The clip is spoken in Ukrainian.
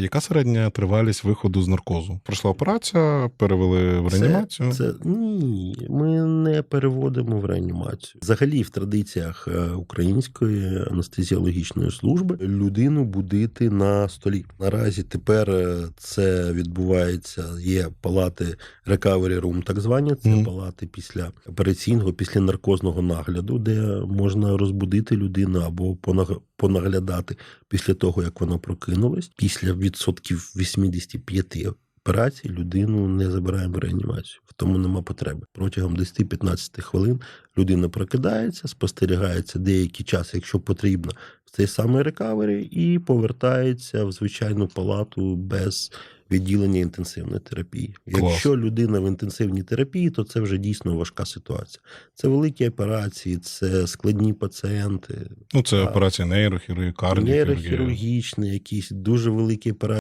Яка середня тривалість виходу з наркозу? Пройшла операція, перевели в реанімацію. Це, це ні, ми не переводимо в реанімацію. Взагалі, в традиціях е, української анестезіологічної служби людину будити на столі. Наразі тепер е, це відбувається. Є палати recovery room, так звані. Це Мгм. палати після операційного, після наркозного нагляду, де можна розбудити людину або понаглядати після того, як вона прокинулась. Після відсотків 85 операцій людину не забираємо в реанімацію. В тому нема потреби. Протягом 10-15 хвилин людина прокидається, спостерігається деякий час, якщо потрібно, в цей самий рекавері, і повертається в звичайну палату без відділення інтенсивної терапії. Клас. Якщо людина в інтенсивній терапії, то це вже дійсно важка ситуація. Це великі операції, це складні пацієнти, Ну, це Так. операція нейрохірургії, кардіохірургії. нейрохірургічні, якісь дуже великі операції.